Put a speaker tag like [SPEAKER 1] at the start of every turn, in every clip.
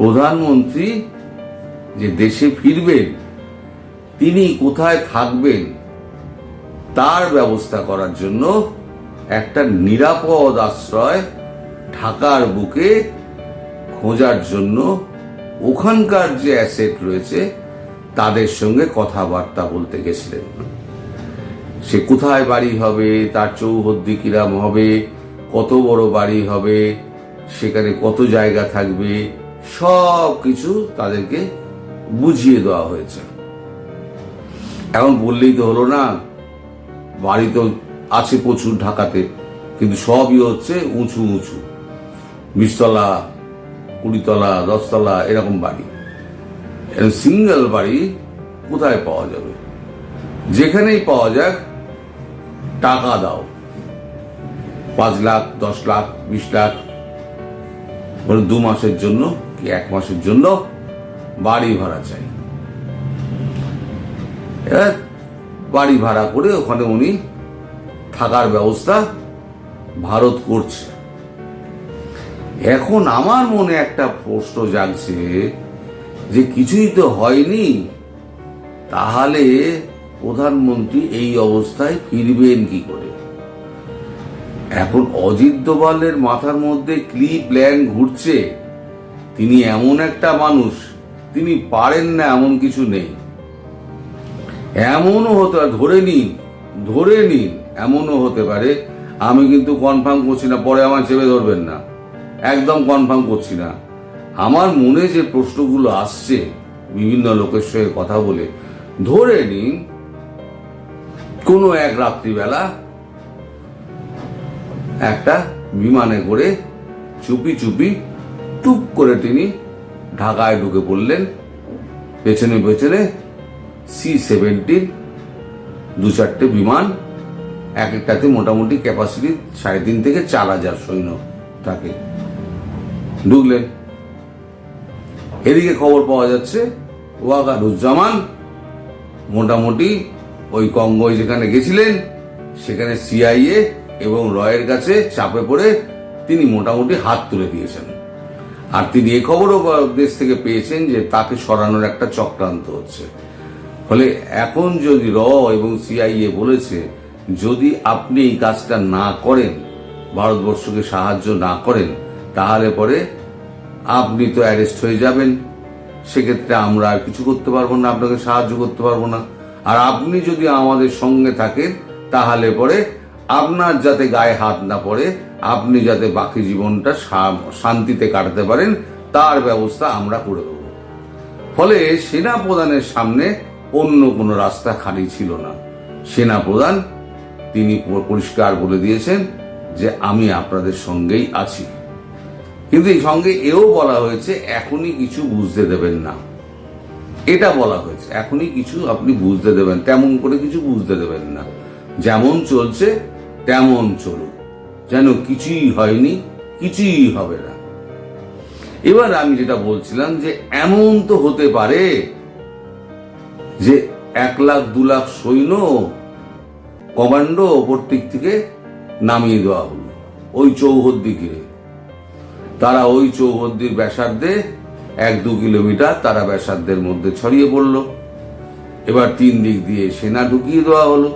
[SPEAKER 1] প্রধানমন্ত্রী যে দেশে ফিরবেন, তিনি কোথায় থাকবেন, তার ব্যবস্থা করার জন্য একটা নিরাপদ আশ্রয় ঢাকার বুকে খোঁজার জন্য ওখানকার যে অ্যাসেট রয়েছে, তাদের সঙ্গে কথাবার্তা বলতে গেছিলেন। সে কোথায় বাড়ি হবে, তার চৌহদ্দি কিরাম হবে, কত বড় বাড়ি হবে, সেখানে কত জায়গা থাকবে সব কিছু তাদেরকে বুঝিয়ে দেওয়া হয়েছে। এখন বললেই তো হলো না, বাড়ি তো আছে প্রচুর ঢাকাতে, কিন্তু সবই হচ্ছে উঁচু উঁচু। বিশতলা কুড়িতলা, দশতলা, এরকম বাড়ি। সিঙ্গেল বাড়ি কোথায় পাওয়া যাবে? যেখানেই পাওয়া যাক, টাকা দাও। পাঁচ লাখ, দশ লাখ, বিশ লাখ দু মাসের জন্য কি এক মাসের জন্য বাড়ি ভাড়া চাই? এবার বাড়ি ভাড়া করে ওখানে উনি থাকার ব্যবস্থা ভারত করছে। এখন আমার মনে একটা প্রশ্ন জাগছে যে কিছুই তো হয়নি, তাহলে প্রধানমন্ত্রী এই অবস্থায় ফিরবেন কি করে? এখন অজিত দোভালের মাথার মধ্যে কি প্ল্যান ঘুরছে? তিনি এমন একটা মানুষ, তিনি পারেন না এমন কিছু নেই। এমনও হতে পারে, ধরে নিন ধরে নিন, এমনও হতে পারে, আমি কিন্তু কনফার্ম করছি না, পরে আমার চেপে ধরবেন না। একদম কনফার্ম করছি না। আমার মনে যে প্রশ্নগুলো আসছে, বিভিন্ন লোকের সঙ্গে কথা বলে, ধরে নিন, কোনো এক রাত্রিবেলা একটা বিমানে করে চুপি চুপি টুপ করে তিনি ঢাকায় ঢুকে পড়লেন। পেছনে পেছনে সি সেভেন্টিন, দু চারটে বিমান, এক একটাতে মোটামুটি ক্যাপাসিটি সাড়ে তিন থেকে চার হাজার সৈন্য থাকে। ঢুকলেন। এদিকে খবর পাওয়া যাচ্ছে, ওয়াকারুজ্জামান মোটামুটি ওই কঙ্গোয় যেখানে গেছিলেন, সেখানে সিআইএ এবং রয়ের কাছে চাপে পড়ে তিনি মোটামুটি হাত তুলে দিয়েছেন। আর তিনি এ খবরও দেশ থেকে পেয়েছেন যে তাকে সরানোর একটা চক্রান্ত হচ্ছে। ফলে এখন যদি র এবং সিআইএ বলেছে, যদি আপনি এই কাজটা না করেন, ভারতবর্ষকে সাহায্য না করেন, তাহলে পরে আপনি তো অ্যারেস্ট হয়ে যাবেন। সেক্ষেত্রে আমরা আর কিছু করতে পারব না, আপনাকে সাহায্য করতে পারব না। আর আপনি যদি আমাদের সঙ্গে থাকেন, তাহলে পরে আপনার যাতে গায়ে হাত না পড়ে আপনি যাতে বাকি জীবনটা শান্তিতে কাটাতে পারেন, তার ব্যবস্থা আমরা করে দেবো। ফলে সেনা প্রধানের সামনে অন্য কোনো রাস্তা খালি ছিল না। সেনা প্রধান তিনি পরিষ্কার বলে দিয়েছেন যে, আমি আপনাদের সঙ্গেই আছি। কিন্তু এই সঙ্গে এও বলা হয়েছে, এখনই কিছু বুঝতে দেবেন না। এটা বলা হয়েছে, এখনই কিছু আপনি বুঝতে দেবেন, তেমন করে কিছু বুঝতে দেবেন না। যেমন চলছে, তেমন চলুক। যেন কিছুই হয়নি, কিছুই হবে না। এবার আমি যেটা বলছিলাম যে এমন তো হতে পারে যে এক লাখ, দু লাখ সৈন্য কমান্ডো ওপর দিক থেকে নামিয়ে দেওয়া হলো, ওই চৌহদ্দি ঘিরে। তারা ওই চৌহদ্দির ব্যাসার্ধে এক দু কিলোমিটার তারা ব্যাসার্ধের মধ্যে ছড়িয়ে পড়ল। এবার তিন দিক দিয়ে সেনা ঢুকিয়ে দেওয়া হলো।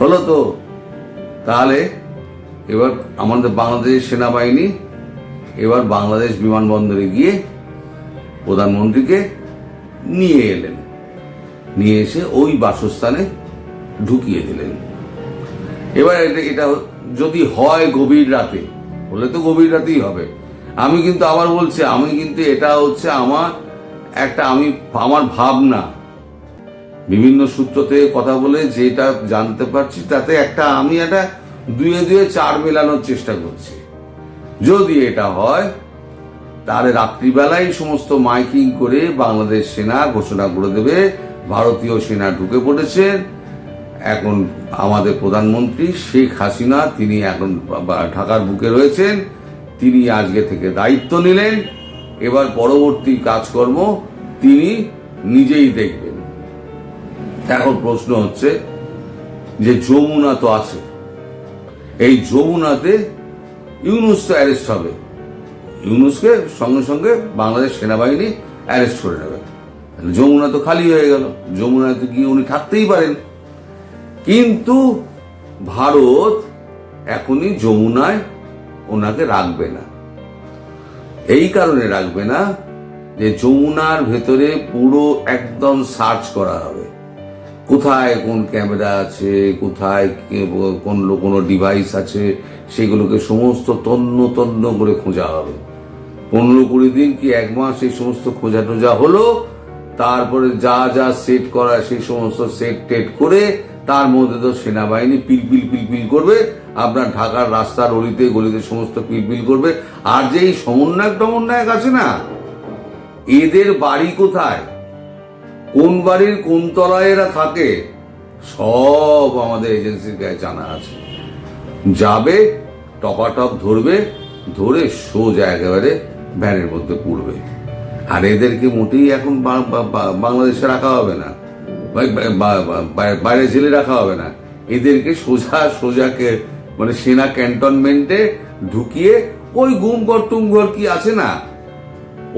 [SPEAKER 1] হলো তো তাহলে এবার আমাদের বাংলাদেশের সেনাবাহিনী, এবার বাংলাদেশ বিমানবন্দরে গিয়ে প্রধানমন্ত্রীকে নিয়ে এলেন। নিয়ে এসে ওই বাসস্থানে ঢুকিয়ে দিলেন। এবার এটা এটা যদি হয় গভীর রাতে বলে তো গভীর রাতেই হবে। আমি কিন্তু আবার বলছি, আমি কিন্তু এটা হচ্ছে আমার একটা, আমি, আমার ভাবনা। বিভিন্ন সূত্র থেকে কথা বলে যেটা জানতে পারছি, তাতে একটা আমি একটা দুয়ে দুয়ে চার মেলানোর চেষ্টা করছি। যদি এটা হয়, তাহলে রাত্রিবেলায় সমস্ত মাইকিং করে বাংলাদেশ সেনা ঘোষণা করে দেবে, ভারতীয় সেনা ঢুকে পড়েছে। এখন আমাদের প্রধানমন্ত্রী শেখ হাসিনা, তিনি এখন ঢাকার বুকে রয়েছেন, তিনি আজকে থেকে দায়িত্ব নিলেন। এবার পরবর্তী কাজকর্ম তিনি নিজেই দেখবেন। এখন প্রশ্ন হচ্ছে যে যমুনা তো আছে। এই যমুনাতে ইউনুস তো অ্যারেস্ট হবে। ইউনুসকে সঙ্গে সঙ্গে বাংলাদেশ সেনাবাহিনী অ্যারেস্ট করে নেবে। যমুনা তো খালি হয়ে গেল। যমুনাতে গিয়ে উনি থাকতেই পারেন। কিন্তু ভারত এখনই যমুনায় ওনাকে রাখবে না। এই কারণে রাখবে না যে যমুনার ভেতরে পুরো একদম সার্চ করা হবে। কোথায় কোন ক্যামেরা আছে, কোথায় কোন কোনো ডিভাইস আছে, সেগুলোকে সমস্ত তন্ন তন্ন করে খোঁজা হবে। পনেরো কুড়ি দিন কি এক মাস এই সমস্ত খোঁজা টোজা হলো? তারপরে যা যা সেট করা, সেই সমস্ত সেট টেট করে তার মধ্যে তো সেনাবাহিনী পিলপিল পিলপিল করবে, আপনার ঢাকার রাস্তার অলিতে গলিতে সমস্ত পিলপিল করবে। আর যে এই সমন্বয়ক টমন্বয়ক আছে না, এদের বাড়ি কোথায়? কোন বাড়ির কোন তলায় এরা থাকে, সব আমাদের এজেন্সির গায়ে জানা আছে। যাবে, টপাটপ ধরবে, ধরে সোজা একেবারে ভ্যানের মধ্যে পুড়বে। আর এদেরকে মোটেই এখন বাংলাদেশে রাখা হবে না। বাইরে জেলে রাখা হবে না। এদেরকে সোজা সোজাকে মানে সেনা ক্যান্টনমেন্টে ঢুকিয়ে ওই গুমঘর টুমঘর কি আছে না,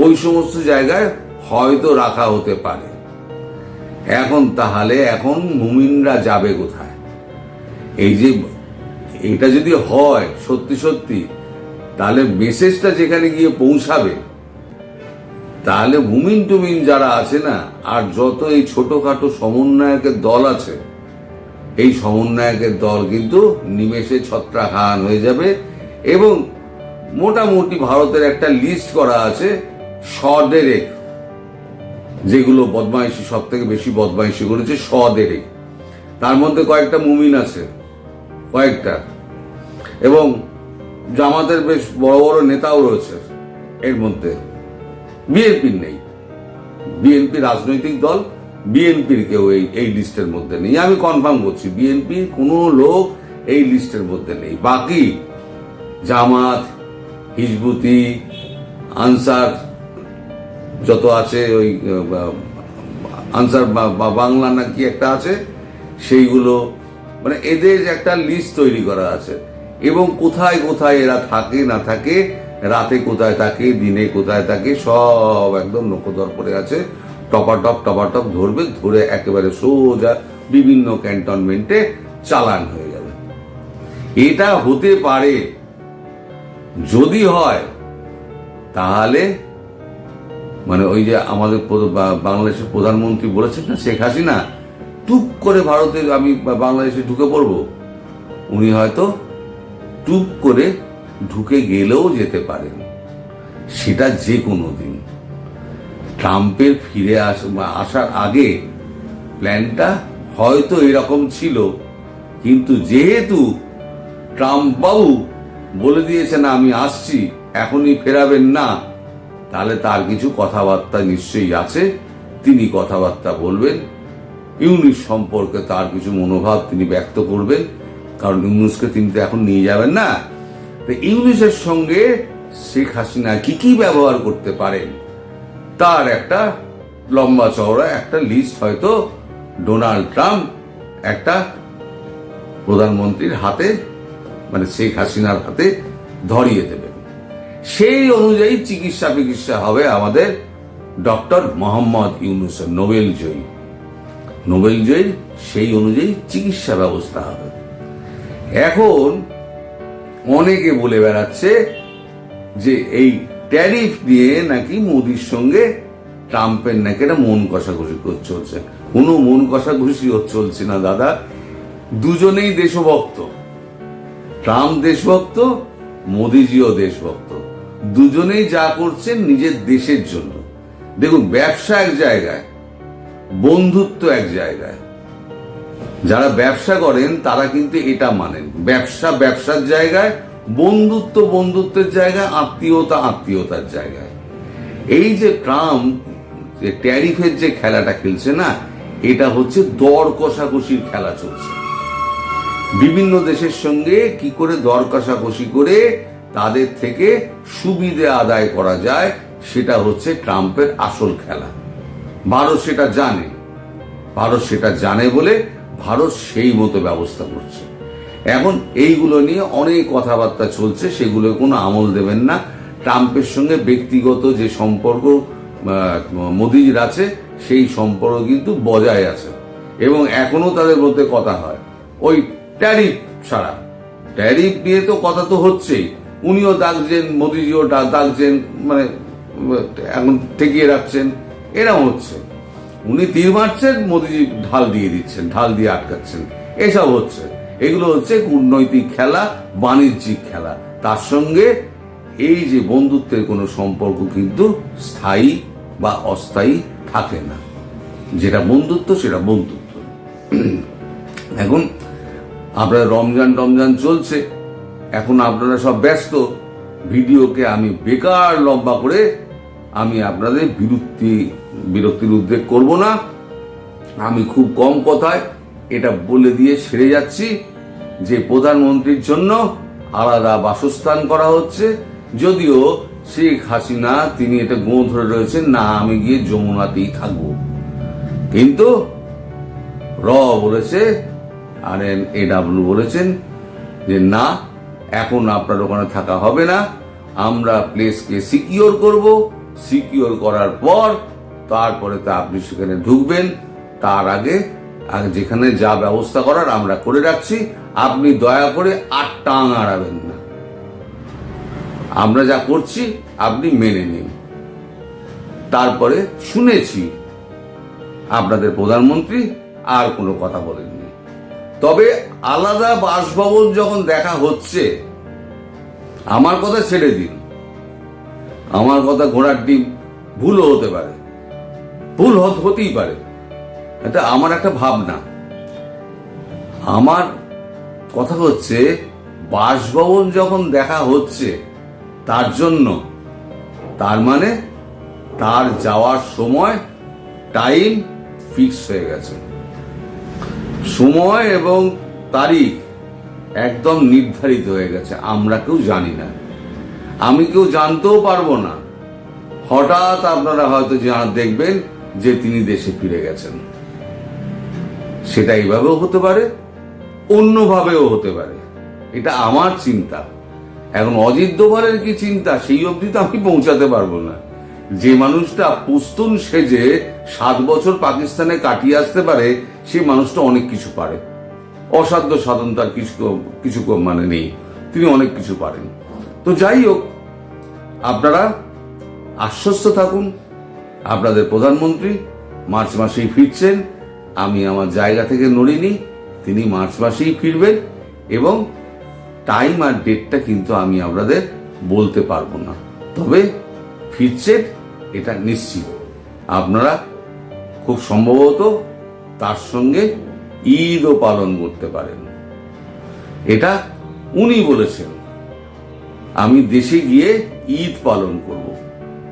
[SPEAKER 1] ওই সমস্ত জায়গায় হয়তো রাখা হতে পারে। এখন তাহলে এখন মুমিনরা যাবে কোথায়? এই যে এটা যদি হয় সত্যি সত্যি, তাহলে মেসেজটা যেখানে গিয়ে পৌঁছাবে, তাহলে মুমিন টুমিন যারা আছে না, আর যত এই ছোটখাটো সমন্বয়কের দল আছে, এই সমন্বয়কের দল কিন্তু নিমেষে ছত্রাখান হয়ে যাবে এবং মোটামুটি ভারতের একটা লিস্ট করা আছে সডেরেক যেগুলো বদমাইশি, সব থেকে বেশি বদমাইশি করেছে সদেরেক তার মধ্যে কয়েকটা মুমিন আছে, কয়েকটা। এবং জামাতের বেশ বড় বড় নেতাও রয়েছে এর মধ্যে। বিএনপির নেই। বিএনপি রাজনৈতিক দল, বিএনপির কেউ এই এই লিস্টের মধ্যে নেই। আমি কনফার্ম করছি, বিএনপির কোনো লোক এই লিস্টের মধ্যে নেই। বাকি জামাত, হিজবুতি, আনসার যত আছে ওই আনসার বা- বাংলা নাকি একটা আছে, সেইগুলো মানে এদের একটা লিস্ট তৈরি করা আছে। এবং কোথায় কোথায় এরা থাকে, না থাকে, রাতে কোথায় থাকে, দিনে কোথায় থাকে, সব একদম নখদর পড়ে আছে। টপাটপ টপাটপ ধরবে, ধরে একেবারে সোজা বিভিন্ন ক্যান্টনমেন্টে চালান হয়ে যাবে। এটা হতে পারে, যদি হয়, তাহলে মানে ওই যে আমাদের বাংলাদেশের প্রধানমন্ত্রী বলেছেন না, শেখ হাসিনা, টুপ করে ভারতে আমি বাংলাদেশে ঢুকে পড়ব। উনি হয়তো টুপ করে ঢুকে গেলেও যেতে পারেন। সেটা যে কোনো দিন। ট্রাম্পের ফিরে আস আসার আগে প্ল্যানটা হয়তো এরকম ছিল, কিন্তু যেহেতু ট্রাম্প বাবু বলে দিয়েছেন, আমি আসছি, এখনই ফেরাবেন না। তাহলে তার কিছু কথাবার্তা নিশ্চয়ই আছে, তিনি কথাবার্তা বলবেন। ইউনিস সম্পর্কে তার কিছু মনোভাব তিনি ব্যক্ত করবেন, কারণ ইউনুসকে তিনি তো এখন নিয়ে যাবেন না। তো ইউনিসের সঙ্গে শেখ হাসিনা কি কি ব্যবহার করতে পারেন, তার একটা লম্বা চওড়া একটা লিস্ট হয়তো ডোনাল্ড ট্রাম্প একটা প্রধানমন্ত্রীর হাতে মানে শেখ হাসিনার হাতে ধরিয়ে দেবেন সেই অনুযায়ী চিকিৎসা চিকিৎসা হবে আমাদের ডক্টর মোহাম্মদ ইউনুসের নোবেল জয়ী। নোবেল জয়ী, সেই অনুযায়ী চিকিৎসা ব্যবস্থা হবে। এখন অনেকে বলে বেড়াচ্ছে যে এই ট্যারিফ দিয়ে নাকি মোদির সঙ্গে ট্রাম্পের নাকি একটা মন কষাকষি চলছে। কোনো মন কষাকষি চলছে না, দাদা। দুজনেই দেশভক্ত। ট্রাম্প দেশভক্ত, মোদিজিও দেশভক্ত। দুজনেই যা করছেন নিজের দেশের জন্য। দেখুন, ব্যবসা এক জায়গায়, বন্ধুত্ব এক জায়গায়। যারা ব্যবসা করেন, তারা কিন্তু এটা মানেন। ব্যবসা ব্যবসার জায়গায়, বন্ধুত্ব বন্ধুত্বের জায়গায়, আত্মীয়তা আত্মীয়তার জায়গায়। এই যে ট্রাম্প, যে ট্যারিফের যে খেলাটা খেলছে না, এটা হচ্ছে দর কষাকষির খেলা চলছে। বিভিন্ন দেশের সঙ্গে কি করে দর কষাকষি করে তাদের থেকে সুবিধে আদায় করা যায়, সেটা হচ্ছে ট্রাম্পের আসল খেলা। ভারত সেটা জানে। ভারত সেটা জানে বলে ভারত সেই মতো ব্যবস্থা করছে। এখন এইগুলো নিয়ে অনেক কথাবার্তা চলছে সেগুলো কোনো আমল দেবেন না। ট্রাম্পের সঙ্গে ব্যক্তিগত যে সম্পর্ক মোদিজির আছে, সেই সম্পর্ক কিন্তু বজায় আছে। এবং এখনও তাদের মধ্যে কথা হয়। ওই ট্যারিফ ছাড়া। ট্যারিফ নিয়ে তো কথা তো হচ্ছেই। উনিও ডাকছেন, মোদিজিও ডাকছেন মানে এখন ঠেকিয়ে রাখছেন। এরকম হচ্ছে। উনি তীর মারছেন, মোদিজি ঢাল দিয়ে দিচ্ছেন, ঢাল দিয়ে আটকাচ্ছেন। এসব হচ্ছে। এগুলো হচ্ছে কূটনৈতিক খেলা, বাণিজ্যিক খেলা। তার সঙ্গে এই যে বন্ধুত্বের কোনো সম্পর্ক কিন্তু স্থায়ী বা অস্থায়ী থাকে না। যেটা বন্ধুত্ব, সেটা বন্ধুত্ব। এখন আপনার রমজান টমজান চলছে। এখন আপনারা সব ব্যস্ত। ভিডিওকে আমি বেকার লম্বা করে আমি আপনাদের বিরক্তি, বিরক্তির উদ্বেগ করব না। আমি খুব কম কথায় এটা বলে দিয়ে সেরে যাচ্ছি যে প্রধানমন্ত্রীর জন্য আলাদা বাসস্থান করা হচ্ছে। যদিও শেখ হাসিনা, তিনি এটা গো ধরে রয়েছেন, না, আমি গিয়ে যমুনাতেই থাকব। কিন্তু র বলেছে, আর এ ডাব্লিউ বলেছেন যে না এখন আপনার ওখানে থাকা হবে না। আমরা প্লেসকে সিকিওর করব। সিকিওর করার পর তারপরে তা আপনি সেখানে ঢুকবেন। তার আগে আগে যেখানে যা ব্যবস্থা করার আমরা করে রাখছি। আপনি দয়া করে আর টাং আড়াবেন না। আমরা যা করছি, আপনি মেনে নিন। তারপরে শুনেছি আপনাদের প্রধানমন্ত্রী আর কোনো কথা বলেননি। তবে আলাদা বাসভবন যখন দেখা হচ্ছে, আমার কথা ছেড়ে দিন। আমার কথা ঘোড়ার ডিম ভুলও হতে পারে। ভুল হত- হতেই পারে। এটা আমার একটা ভাবনা। আমার কথা হচ্ছে, বাসভবন যখন দেখা হচ্ছে, তার জন্য, তার মানে তার যাওয়ার সময় টাইম ফিক্স হয়ে গেছে। সময় এবং তারিখ একদম নির্ধারিত হয়ে গেছে। আমরা কেউ জানি না। আমি কেউ জানতেও পারব না। হঠাৎ আপনারা হয়তো জানা দেখবেন যে তিনি দেশে ফিরে গেছেন। সেটা এইভাবেও হতে পারে, অন্যভাবেও হতে পারে। এটা আমার চিন্তা। এখন অজিত দোভালের কি চিন্তা? সেই অবধি তো আমি পৌঁছাতে পারব না। যে মানুষটা পুস্তুন সেজে সাত বছর পাকিস্তানে কাটিয়ে আসতে পারে সেই মানুষটা অনেক কিছু পারে। অসাধ্য সাধন তার কিছু কিছু মানে নেই। তিনি অনেক কিছু পারেন। তো যাই হোক, আপনারা আশ্বস্ত থাকুন। আপনাদের প্রধানমন্ত্রী মার্চ মাসেই ফিরছেন। আমি আমার জায়গা থেকে নড়িনি, তিনি মার্চ মাসেই ফিরবেন এবং টাইম আর ডেটটা কিন্তু আমি আপনাদের বলতে পারব না। তবে ফিরছেন, এটা নিশ্চিত। আপনারা খুব সম্ভবত তার সঙ্গে ঈদও পালন করতে পারেন। এটা উনি বলেছেন। আমি দেশে গিয়ে ঈদ পালন করব।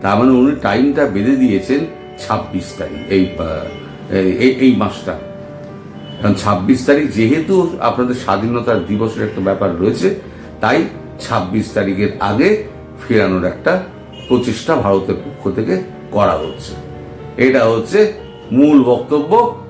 [SPEAKER 1] তার মানে উনি টাইমটা বেঁধে দিয়েছেন ছাব্বিশ তারিখ, এই এই মাসটা। কারণ ছাব্বিশ তারিখ যেহেতু আপনাদের স্বাধীনতার দিবসের একটা ব্যাপার রয়েছে, তাই ছাব্বিশ তারিখের আগে ফেরানোর একটা প্রচেষ্টা ভারতের পক্ষ থেকে করা হচ্ছে। এটা হচ্ছে মূল বক্তব্য।